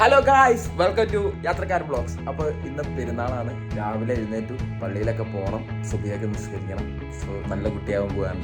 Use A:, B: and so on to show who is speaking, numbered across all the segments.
A: Hello guys welcome to യാത്രക്കാർ blogs അപ്പോൾ ഇന്ന് പെരുന്നാളാണ്. രാവിലെ എഴുന്നേറ്റ് പള്ളിയിലൊക്കെ പോകണം സുബിയൊക്കെ നിസ്കരിക്കണം. സോ നല്ല കുട്ടിയാവും പോകാൻ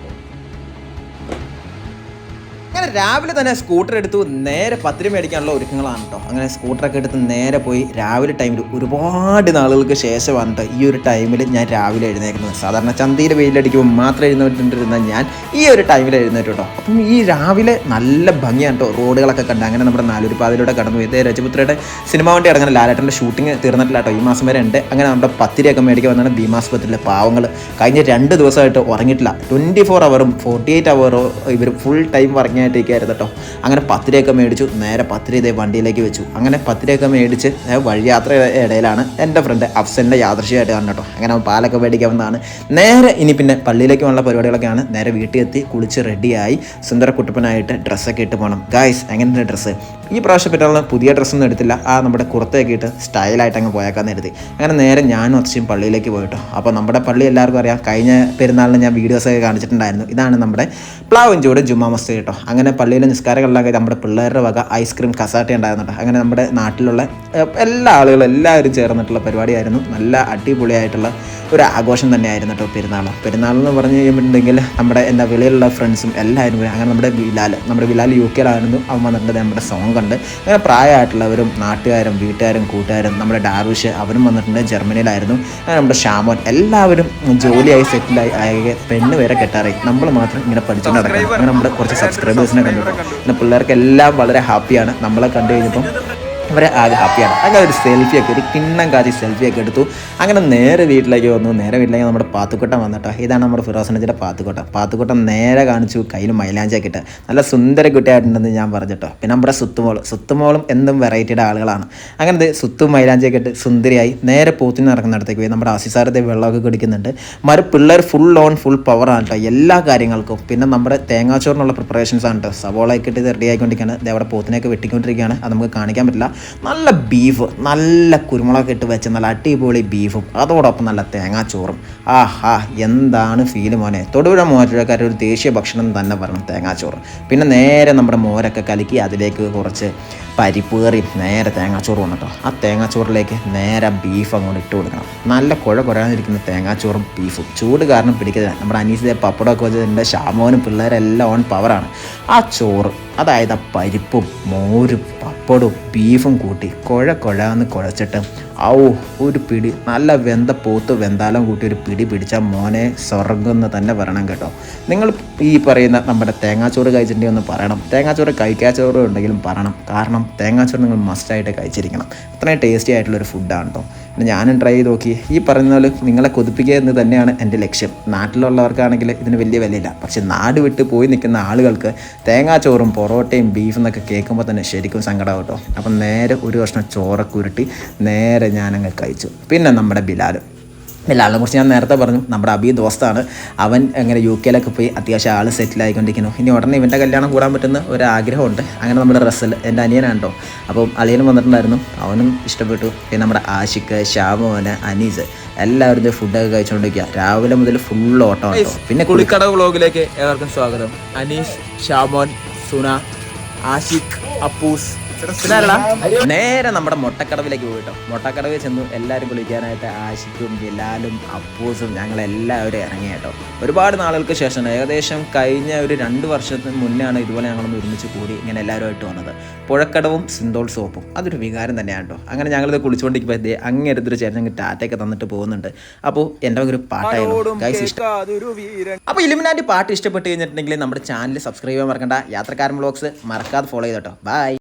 B: അങ്ങനെ രാവിലെ തന്നെ സ്കൂട്ടർ എടുത്തു നേരെ പത്തിരി മേടിക്കാനുള്ള ഒരുക്കങ്ങളാണ് കേട്ടോ അങ്ങനെ സ്കൂട്ടറൊക്കെ എടുത്ത് നേരെ പോയി രാവിലെ ടൈമിൽ ഒരുപാട് നാളുകൾക്ക് ശേഷമാണ് കേട്ടോ ഈ ഒരു ടൈമിൽ ഞാൻ രാവിലെ എഴുന്നേക്കുന്നത് സാധാരണ ചന്തയിൽ വെയിലടിക്കുമ്പോൾ മാത്രം എഴുന്നേറ്റിരുന്ന ഞാൻ ഈ ഒരു ടൈമിൽ എഴുന്നേറ്റ് കേട്ടോ അപ്പം ഈ രാവിലെ നല്ല ഭംഗിയാണ് കേട്ടോ റോഡുകളൊക്കെ കണ്ട് അങ്ങനെ നമ്മുടെ നാലൊരു പാതിലൂടെ കടന്നു പോയി. ഇതേ രജപുത്രയുടെ സിനിമ വണ്ടി അടങ്ങുന്ന ലാലേട്ടന്റെ ഷൂട്ടിംഗ് തീർന്നിട്ടില്ല കേട്ടോ ഈ മാസം വരെ ഉണ്ട്. അങ്ങനെ നമ്മുടെ പത്തിരിയൊക്കെ മേടിക്കാൻ വന്നാണ് ഭീമാസ്പത്രിയിലെ പാവങ്ങൾ കഴിഞ്ഞ രണ്ട് ദിവസമായിട്ട് ഉറങ്ങിയിട്ടില്ല. ട്വന്റി ഫോർ അവറും ഫോർട്ടി എയ്റ്റ് അവറോ ഇവർ ഫുൾ ടൈം ഉറങ്ങിയായിട്ടേക്കായിരുന്നു കേട്ടോ അങ്ങനെ പത്തിരിയൊക്കെ മേടിച്ചു നേരെ പത്തിരി ഇതേ വണ്ടിയിലേക്ക് വെച്ചു. അങ്ങനെ പത്തിരിയൊക്കെ മേടിച്ച് വഴിയാത്ര ഇടയിലാണ് എന്റെ ഫ്രണ്ട് അഫ്സലിന്റെ യാദൃശ്യമായിട്ട് കാണും കേട്ടോ. അങ്ങനെ അവൻ പാലൊക്കെ മേടിക്കാൻ വന്നതാണ്. നേരെ ഇനി പിന്നെ പള്ളിയിലേക്ക് വന്നുള്ള പരിപാടികളൊക്കെയാണ് നേരെ വീട്ടിൽ എത്തി കുളിച്ച് റെഡിയായി സുന്ദര കുട്ടപ്പനായിട്ട് ഡ്രസ്സൊക്കെ ഇട്ട് പോകണം ഗായ്സ് എങ്ങനെയുണ്ട് ഡ്രസ്സ് ഈ പ്രാവശ്യം പറ്റാനുള്ള പുതിയ ഡ്രസ്സൊന്നും എടുത്തില്ല. ആ നമ്മുടെ കുർത്തയൊക്കെ ഇട്ട് സ്റ്റൈലായിട്ട് അങ്ങ് പോയേക്കാൻ കരുതി. അങ്ങനെ നേരെ ഞാനും അച്ഛനും പള്ളിയിലേക്ക് പോയിട്ടോ. അപ്പോൾ നമ്മുടെ പള്ളി എല്ലാവർക്കും അറിയാം കഴിഞ്ഞ പെരുന്നാളിന് ഞാൻ വീഡിയോസൊക്കെ കാണിച്ചിട്ടുണ്ടായിരുന്നു. ഇതാണ് നമ്മുടെ പ്ലാവിൻ ചൂട് ജുമാ മസ്ജിദ് കേട്ടോ. അങ്ങനെ പള്ളിയിലെ നിസ്കാരങ്ങളിലൊക്കെ നമ്മുടെ പിള്ളേരുടെ വക ഐസ്ക്രീം കസാട്ട ഉണ്ടായിരുന്നുണ്ട് അങ്ങനെ നമ്മുടെ നാട്ടിലുള്ള എല്ലാ ആളുകളും എല്ലാവരും ചേർന്നിട്ടുള്ള പരിപാടിയായിരുന്നു. നല്ല അടിപൊളിയായിട്ടുള്ള ഒരു ആഘോഷം തന്നെയായിരുന്നു കേട്ടോ പെരുന്നാൾ പെരുന്നാൾ എന്ന് പറഞ്ഞു കഴിയുമ്പോഴെങ്കിൽ നമ്മുടെ എന്താ വെളിയിലുള്ള ഫ്രണ്ട്സും എല്ലാവരും അങ്ങനെ നമ്മുടെ ബിലാൽ നമ്മുടെ ബിലാൽ യു കെയിലായിരുന്നു. അവൻ വന്നിട്ടുണ്ട് നമ്മുടെ സോങ് കണ്ട്. അങ്ങനെ പ്രായമായിട്ടുള്ളവരും നാട്ടുകാരും വീട്ടുകാരും കൂട്ടുകാരും നമ്മുടെ ഡാർവിഷ് അവനും വന്നിട്ടുണ്ട്. ജർമ്മനിയിലായിരുന്നു. അങ്ങനെ നമ്മുടെ ഷാമോൻ എല്ലാവരും ജോലിയായി സെറ്റിലായി പെണ്ണ് വരെ കെട്ടാറായി. നമ്മൾ മാത്രം ഇങ്ങനെ പഠിച്ചുകൊണ്ട് നടക്കണം. അങ്ങനെ നമ്മുടെ കുറച്ച് സബ്സ്ക്രൈബേഴ്സിനെ കണ്ടു കേട്ടോ. പിന്നെ പിള്ളേർക്കെല്ലാം വളരെ ഹാപ്പിയാണ് നമ്മളെ കണ്ടു കഴിഞ്ഞപ്പം അവരെ ആകെ ഹാപ്പിയാണ് അങ്ങനെ ഒരു സെൽഫിയൊക്കെ ഒരു കിണ്ണം കാച്ചി സെൽഫിയൊക്കെ എടുത്തു. അങ്ങനെ നേരെ വീട്ടിലേക്ക് വന്നു. നേരെ വീട്ടിലേക്ക് നമ്മുടെ പാത്തുക്കൊട്ടം വന്നിട്ടോ. ഇതാണ് നമ്മുടെ ഫിറോസനജിന്റെ പാത്തുക്കൊട്ടം പാത്തുക്കൊട്ടം നേരെ കാണിച്ചു കയ്യിൽ മൈലാഞ്ചൊക്കെ ഇട്ട്. നല്ല സുന്ദര കുട്ടിയായിട്ടുണ്ടെന്ന് ഞാൻ പറഞ്ഞിട്ടോ. പിന്നെ നമ്മുടെ സുത്തുമോൾ. സുത്തുമോളും എന്തും വെറൈറ്റിയുടെ ആളുകളാണ്. അങ്ങനെ സുത്തും മൈലാഞ്ചൊക്കെ ഇട്ട് സുന്ദരിയായി. നേരെ പോത്തിന് നടക്കുന്നിടത്തേക്ക് പോയി. നമ്മുടെ ആസിസാരത്തെ വെള്ളമൊക്കെ കുടിക്കുന്നുണ്ട്. മറു പിള്ളേർ ഫുൾ ഓൺ ഫുൾ പവറാണ് കേട്ടോ എല്ലാ കാര്യങ്ങൾക്കും. പിന്നെ നമ്മുടെ തേങ്ങാച്ചോറിനുള്ള പ്രിപ്പറേഷൻസ് ആണ് കേട്ടോ സവോളയൊക്കെ ഇട്ട് റെഡി ആയിക്കൊണ്ടിരിക്കുകയാണ്. അവിടെ പോത്തിനെയൊക്കെ വെട്ടിക്കൊണ്ടിരിക്കുകയാണ്. അത് നമുക്ക് കാണിക്കാൻ പറ്റില്ല. നല്ല ബീഫ് നല്ല കുരുമുളക് ഇട്ട് വെച്ച നല്ല അടിപൊളി ബീഫും അതോടൊപ്പം നല്ല തേങ്ങാച്ചോറും. ആ ഹാ എന്താണ് ഫീൽ മോനെ? തൊടുപുഴ മോരക്കാരുടെ ഒരു ദേശീയ ഭക്ഷണം തന്നെ പറയണം തേങ്ങാച്ചോറ്. പിന്നെ നേരെ നമ്മുടെ മോരൊക്കെ കലക്കി അതിലേക്ക് കുറച്ച് പരിപ്പ് നേരെ തേങ്ങാച്ചോറ് വന്നിട്ടോ. ആ തേങ്ങാച്ചോറിലേക്ക് നേരെ ബീഫ് അങ്ങോട്ട് ഇട്ട് കൊടുക്കണം. നല്ല കുഴ കുറയാതിരിക്കുന്ന തേങ്ങാച്ചോറും ബീഫും ചൂട് കാരണം പിടിക്കുന്നത് നമ്മുടെ അനീസിലെ പപ്പടമൊക്കെ വെച്ചതിന്റെ ഷാമോനും പിള്ളേരെല്ലാം ഓൺ പവറാണ് ആ ചോറ് അതായത് ആ പരിപ്പും മോരും പപ്പടവും ബീഫും കൂട്ടി. കുഴ കുഴ എന്ന് കുഴച്ചിട്ട് ഔ ഒരു പിടി. നല്ല വെന്ത പോത്ത് വെന്താലം കൂട്ടി ഒരു പിടി പിടിച്ചാൽ മോനെ സ്വർഗമെന്ന് തന്നെ പറയണം കേട്ടോ. നിങ്ങൾ ഈ പറയുന്ന നമ്മുടെ തേങ്ങാച്ചോറ് കഴിച്ചിട്ടുണ്ടെങ്കിൽ ഒന്ന് പറയണം. തേങ്ങാച്ചോറ് കഴിക്കാച്ചോറ് ഉണ്ടെങ്കിലും പറയണം. കാരണം തേങ്ങാച്ചോറ് നിങ്ങൾ മസ്റ്റായിട്ട് കഴിച്ചിരിക്കണം. അത്രയും ടേസ്റ്റി ആയിട്ടുള്ള ഒരു ഫുഡാണ് കേട്ടോ. പിന്നെ ഞാനും ട്രൈ ചെയ്ത് നോക്കി. ഈ പറയുന്ന പോലെ നിങ്ങളെ കൊതിപ്പിക്കുക എന്ന് തന്നെയാണ് എന്റെ ലക്ഷ്യം. നാട്ടിലുള്ളവർക്കാണെങ്കിൽ ഇതിന് വലിയ വിലയില്ല. പക്ഷെ നാട് വിട്ട് പോയി നിൽക്കുന്ന ആളുകൾക്ക് തേങ്ങാച്ചോറും പൊറോട്ടയും ബീഫും എന്നൊക്കെ കേൾക്കുമ്പോൾ തന്നെ ശരിക്കും സങ്കടം കേട്ടോ. അപ്പം നേരെ ഒരു കഷ്ണം ചോറൊക്കെ ഉരുട്ടി നേരെ ഞാനങ്ങ് കഴിച്ചു. പിന്നെ നമ്മുടെ ബിലാൽ ബിലാലിനെ കുറിച്ച് ഞാൻ നേരത്തെ പറഞ്ഞു നമ്മുടെ അബി ദോസ്താണ്. അവൻ അങ്ങനെ യു കെയിലൊക്കെ പോയി അത്യാവശ്യം ആൾ സെറ്റിലായിക്കൊണ്ടിരിക്കുന്നു ഇനി ഉടനെ ഇവന്റെ കല്യാണം കൂടാൻ പറ്റുന്ന ഒരു ആഗ്രഹമുണ്ട്. അങ്ങനെ നമ്മുടെ റസൽ എന്റെ അനിയനാണ് കേട്ടോ. അപ്പം അളിയനും വന്നിട്ടുണ്ടായിരുന്നു. അവനും ഇഷ്ടപ്പെട്ടു. പിന്നെ നമ്മുടെ ആഷിക്ക് ശ്യാമോന് അനീസ് എല്ലാവരും ഫുഡൊക്കെ കഴിച്ചുകൊണ്ടിരിക്കുക രാവിലെ മുതൽ ഫുൾ കേട്ടോ. പിന്നെ കുളി
A: കുളിക്കട വ്ളോഗിലേക്ക് ഏവർക്കും സ്വാഗതം. അനീഷ് ഷാമോൻ സുന ആഷിഖ് അപ്പൂസ്?
B: നേരെ നമ്മുടെ മുട്ടക്കടവിലേക്ക് പോയിട്ടോ. മുട്ടക്കടവിൽ ചെന്നു എല്ലാവരും കുളിക്കാനായിട്ട് ആശിക്കും ബിലാലും അപ്പൂസും ഞങ്ങളെല്ലാവരും ഇറങ്ങി കേട്ടോ. ഒരുപാട് നാളുകൾക്ക് ശേഷം ഏകദേശം കഴിഞ്ഞ ഒരു രണ്ട് വർഷത്തിന് മുന്നേയാണ് ഇതുപോലെ ഞങ്ങളൊന്ന് ഒരുമിച്ച് കൂടി ഇങ്ങനെ എല്ലാവരുമായിട്ട് വന്നത്. പുഴക്കടവും സിന്തോൾ സോപ്പും. അതൊരു വികാരം തന്നെയാണ് കേട്ടോ. അങ്ങനെ ഞങ്ങളിത് കുളിച്ചുകൊണ്ടിരിക്കുമ്പോൾ അങ്ങനെ അങ്ങേരത്തൊരു ചേട്ടൻ ഞങ്ങൾ ടാറ്റയൊക്കെ തന്നിട്ട് പോകുന്നുണ്ട്. അപ്പോൾ എന്റെ ഒരു പാട്ടായിരുന്നു. അപ്പോൾ ഇലുമിനാന്റെ പാട്ട് ഇഷ്ടപ്പെട്ട് കഴിഞ്ഞിട്ടുണ്ടെങ്കിൽ നമ്മുടെ ചാനൽ സബ്സ്ക്രൈബ് ചെയ്യാൻ മറക്കണ്ട. യാത്രക്കാരൻ ബ്ലോഗ്സ് മറക്കാതെ ഫോളോ ചെയ്തോട്ടോ. ബൈ